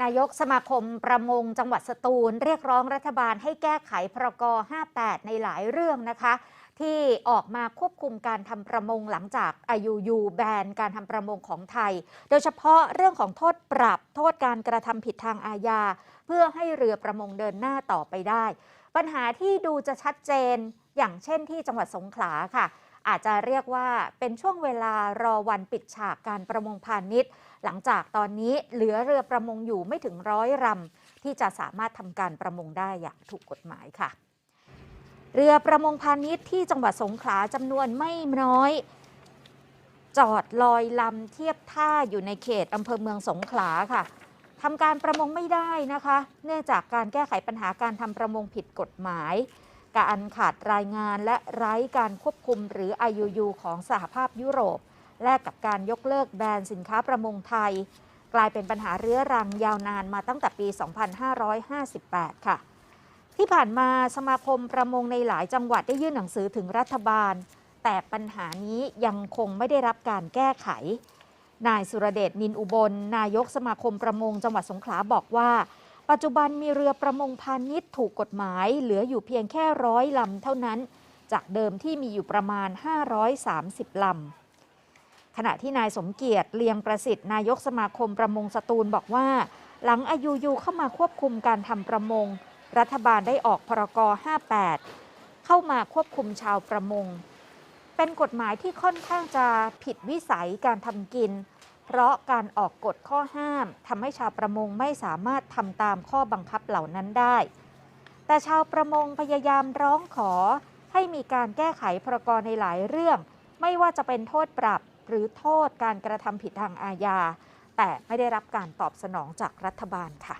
นายกสมาคมประมงจังหวัดสตูล เรียกร้องรัฐบาลให้แก้ไขพรก58 ในหลายเรื่องนะคะ ที่ออกมาควบคุมการทำประมงหลังจากอายุยูแบนการทำประมงของไทย โดยเฉพาะเรื่องของโทษปรับโทษการกระทำผิดทางอาญา เพื่อให้เรือประมงเดินหน้าต่อไปได้ ปัญหาที่ดูจะชัดเจนอย่างเช่นที่จังหวัดสงขลาค่ะ อาจจะเรียกว่าเป็นช่วงเวลารอวันปิดฉากการประมงพาณิชย์ หลังจากตอนนี้เหลือเรือประมงอยู่ไม่ถึงร้อยลำที่จะสามารถทำการประมงได้อย่างถูกกฎหมายค่ะ เรือประมงพาณิชย์ที่จังหวัดสงขลาจำนวนไม่น้อย จอดลอยลำเทียบท่าอยู่ในเขตอำเภอเมืองสงขลาค่ะทำการประมงไม่ได้นะคะ เนื่องจากการแก้ไขปัญหาการทำประมงผิดกฎหมาย การขาดรายงานและไร้การควบคุมหรือ IUU ของสหภาพยุโรป แลกกับการยกเลิกแบนสินค้าประมงไทย กลายเป็นปัญหาเรื้อรังยาวนานมาตั้งแต่ปี 2558 ค่ะ ที่ผ่านมาสมาคมประมงในหลายจังหวัดได้ยื่นหนังสือถึงรัฐบาล แต่ปัญหานี้ยังคงไม่ได้รับการแก้ไข นายสุรเดชนินอุบล นายกสมาคมประมงจังหวัดสงขลาบอกว่า ปัจจุบันมีเรือประมงพาณิชย์ถูกกฎหมายเหลืออยู่เพียงแค่ร้อยลำเท่านั้น จากเดิมที่มีอยู่ประมาณ 530 ลำ ขณะที่นายสมเกียรติเลียงประสิทธิ์นายกสมาคมประมงสตูลบอกว่า หลังอายุยูเข้ามาควบคุมการทำประมง รัฐบาลได้ออกพรก58 เข้ามาควบคุมชาวประมง เป็นกฎหมายที่ค่อนข้างจะผิดวิสัยการทำกิน เพราะการออกกฎข้อห้ามทำให้ชาวประมงไม่สามารถทำตามข้อบังคับเหล่านั้นได้ แต่ชาวประมงพยายามร้องขอให้มีการแก้ไขพรกรในหลายเรื่อง ไม่ว่าจะเป็นโทษปรับหรือโทษการกระทำผิดทางอาญา แต่ไม่ได้รับการตอบสนองจากรัฐบาลค่ะ